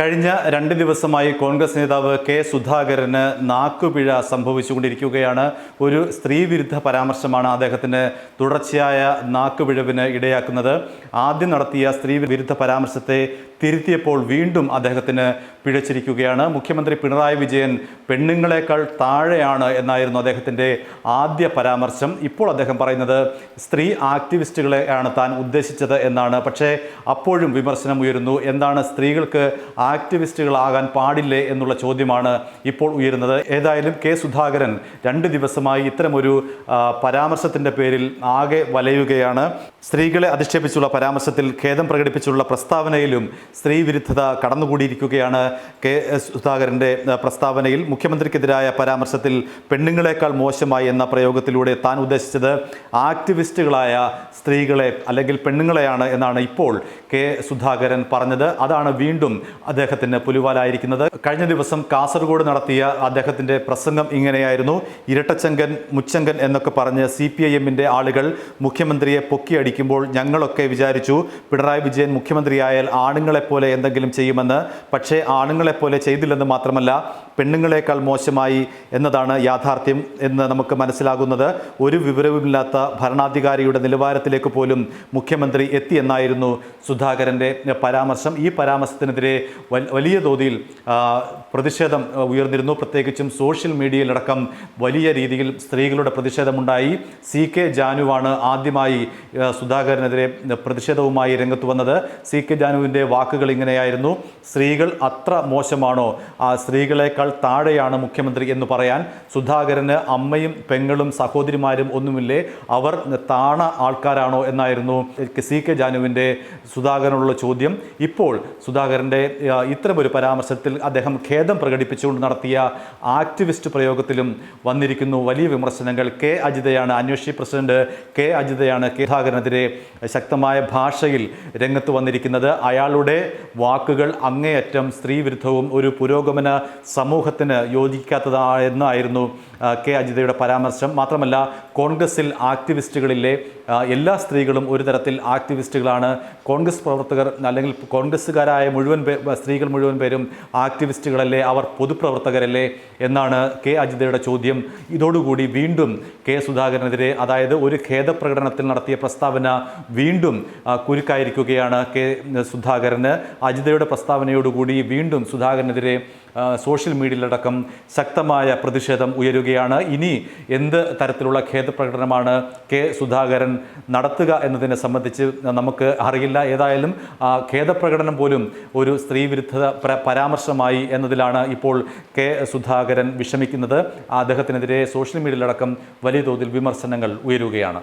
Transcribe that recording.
കഴിഞ്ഞ രണ്ട് ദിവസമായി കോൺഗ്രസ് നേതാവ് കെ സുധാകരന് നാക്കുപിഴ സംഭവിച്ചുകൊണ്ടിരിക്കുകയാണ്. ഒരു സ്ത്രീവിരുദ്ധ പരാമർശമാണ് അദ്ദേഹത്തിന് തുടർച്ചയായ നാക്കുപിഴവിന് ഇടയാക്കുന്നത്. ആദ്യം നടത്തിയ സ്ത്രീ വിരുദ്ധ പരാമർശത്തെ തിരുത്തിയപ്പോൾ വീണ്ടും അദ്ദേഹത്തിന് പിഴച്ചിരിക്കുകയാണ്. മുഖ്യമന്ത്രി പിണറായി വിജയൻ പെണ്ണുങ്ങളെക്കാൾ താഴെയാണ് എന്നായിരുന്നു അദ്ദേഹത്തിന്റെ ആദ്യ പരാമർശം. ഇപ്പോൾ അദ്ദേഹം പറയുന്നത് സ്ത്രീ ആക്ടിവിസ്റ്റുകളെയാണ് താൻ ഉദ്ദേശിച്ചത് എന്നാണ്. പക്ഷേ അപ്പോഴും വിമർശനം ഉയരുന്നു. എന്താണ് സ്ത്രീകൾക്ക് ആക്ടിവിസ്റ്റുകളാകാൻ പാടില്ലേ എന്നുള്ള ചോദ്യമാണ് ഇപ്പോൾ ഉയരുന്നത്. ഏതായാലും കെ സുധാകരൻ രണ്ട് ദിവസമായി ഇത്തരമൊരു പരാമർശത്തിന്റെ പേരിൽ ആകെ വലയുകയാണ്. സ്ത്രീകളെ അധിക്ഷേപിച്ചുള്ള പരാമർശത്തിൽ ഖേദം പ്രകടിപ്പിച്ചുള്ള പ്രസ്താവനയിലും സ്ത്രീവിരുദ്ധത കടന്നുകൂടിയിരിക്കുകയാണ് കെ സുധാകരന്റെ പ്രസ്താവനയിൽ. മുഖ്യമന്ത്രിക്കെതിരായ പരാമർശത്തിൽ പെണ്ണുങ്ങളെക്കാൾ മോശമായി എന്ന പ്രയോഗത്തിലൂടെ താൻ ഉദ്ദേശിച്ചത് ആക്ടിവിസ്റ്റുകളായ സ്ത്രീകളെ അല്ലെങ്കിൽ പെണ്ണുങ്ങളെയാണ് എന്നാണ് ഇപ്പോൾ കെ സുധാകരൻ പറഞ്ഞത്. അതാണ് വീണ്ടും അദ്ദേഹത്തിന് പുലിവാലായിരിക്കുന്നത്. കഴിഞ്ഞ ദിവസം കാസർഗോഡ് നടത്തിയ അദ്ദേഹത്തിന്റെ പ്രസംഗം ഇങ്ങനെയായിരുന്നു. ഇരട്ടച്ചങ്കൻ മുച്ചങ്കൻ എന്നൊക്കെ പറഞ്ഞ് സി പി ഐ എമ്മിന്റെ ആളുകൾ മുഖ്യമന്ത്രിയെ പൊക്കിയടിക്കുമ്പോൾ ഞങ്ങളൊക്കെ വിചാരിച്ചു പിണറായി വിജയൻ മുഖ്യമന്ത്രിയായാൽ ആണുങ്ങളെപ്പോലെ എന്തെങ്കിലും ചെയ്യുമെന്ന്. പക്ഷേ ആണുങ്ങളെപ്പോലെ ചെയ്തില്ലെന്ന് മാത്രമല്ല പെണ്ണുങ്ങളെക്കാൾ മോശമായി എന്നതാണ് യാഥാർത്ഥ്യം എന്ന് നമുക്ക് മനസ്സിലാകുന്നത്. ഒരു വിവരവുമില്ലാത്ത ഭരണാധികാരിയുടെ നിലവാരത്തിലേക്ക് പോലും മുഖ്യമന്ത്രി എത്തിയെന്നായിരുന്നു സുധാകരന്റെ പരാമർശം. ഈ പരാമർശത്തിനെതിരെ വലിയ തോതിൽ പ്രതിഷേധം ഉയർന്നിരുന്നു. പ്രത്യേകിച്ചും സോഷ്യൽ മീഡിയയിലടക്കം വലിയ രീതിയിൽ സ്ത്രീകളുടെ പ്രതിഷേധമുണ്ടായി. സി കെ ജാനുവാണ് ആദ്യമായി സുധാകരനെതിരെ പ്രതിഷേധവുമായി രംഗത്ത് വന്നത്. സി കെ ജാനുവിന്റെ വാക്കുകൾ ഇങ്ങനെയായിരുന്നു. സ്ത്രീകൾ അത്ര മോശമാണോ? ആ സ്ത്രീകളെക്കാൾ താഴെയാണ് മുഖ്യമന്ത്രി എന്ന് പറയാൻ. സുധാകരന് അമ്മയും പെങ്ങളും സഹോദരിമാരും ഒന്നുമില്ലേ? അവർ താണ ആൾക്കാരാണോ? എന്നായിരുന്നു സി കെ ജാനുവിന്റെ സുധാകരനുള്ള ചോദ്യം. ഇപ്പോൾ സുധാകരന്റെ ഇത്തരമൊരു പരാമർശത്തിൽ അദ്ദേഹം ഖേദം പ്രകടിപ്പിച്ചുകൊണ്ട് നടത്തിയ ആക്ടിവിസ്റ്റ് പ്രയോഗത്തിലും വന്നിരിക്കുന്നു. വലിയ വിമർശനങ്ങൾ. കെ. അജിതയാണ് അന്വേഷി പ്രസിഡന്റ്. കെ. അജിതയാണ് കെ ധാകരനെതിരെ ശക്തമായ ഭാഷയിൽ രംഗത്ത് വന്നിരിക്കുന്നത്. അയാളുടെ വാക്കുകൾ അങ്ങേയറ്റം സ്ത്രീവിരുദ്ധവും ഒരു പുരോഗമന സമൂഹത്തിന് യോജിക്കാത്തതായെന്നായിരുന്നു ആ, കെ. അജിതയുടെ പരാമർശം. മാത്രമല്ല കോൺഗ്രസിൽ ആക്ടിവിസ്റ്റുകളിലെ എല്ലാ സ്ത്രീകളും ഒരു തരത്തിൽ ആക്ടിവിസ്റ്റുകളാണ്. കോൺഗ്രസ് പ്രവർത്തകർ അല്ലെങ്കിൽ കോൺഗ്രസ്സുകാരായ മുഴുവൻ സ്ത്രീകൾ മുഴുവൻ പേരും ആക്ടിവിസ്റ്റുകളല്ലേ അവർ പൊതുപ്രവർത്തകരല്ലേ എന്നാണ് കെ. അജിതയുടെ ചോദ്യം. ഇതോടുകൂടി വീണ്ടും കെ. സുധാകരനെതിരെ അതായത് ഒരു ഖേദപ്രകടനത്തിൽ നടത്തിയ പ്രസ്താവന വീണ്ടും കുരുക്കായിരിക്കുകയാണ് കെ. സുധാകരന്. അജിതയുടെ പ്രസ്താവനയോടുകൂടി വീണ്ടും സുധാകരനെതിരെ സോഷ്യൽ മീഡിയയിലടക്കം ശക്തമായ പ്രതിഷേധം ഉയരുകയാണ്. ഇനി എന്ത് തരത്തിലുള്ള ഖേദപ്രകടനമാണ് കെ സുധാകരൻ നടത്തുക എന്നതിനെ സംബന്ധിച്ച് നമുക്ക് അറിയില്ല. ഏതായാലും ഖേദപ്രകടനം പോലും ഒരു സ്ത്രീവിരുദ്ധ പ്ര- പരാമർശമായി എന്നതിലാണ് ഇപ്പോൾ കെ സുധാകരൻ വിഷമിക്കുന്നത്. അദ്ദേഹത്തിനെതിരെ സോഷ്യൽ മീഡിയയിലടക്കം വലിയ തോതിൽ വിമർശനങ്ങൾ ഉയരുകയാണ്.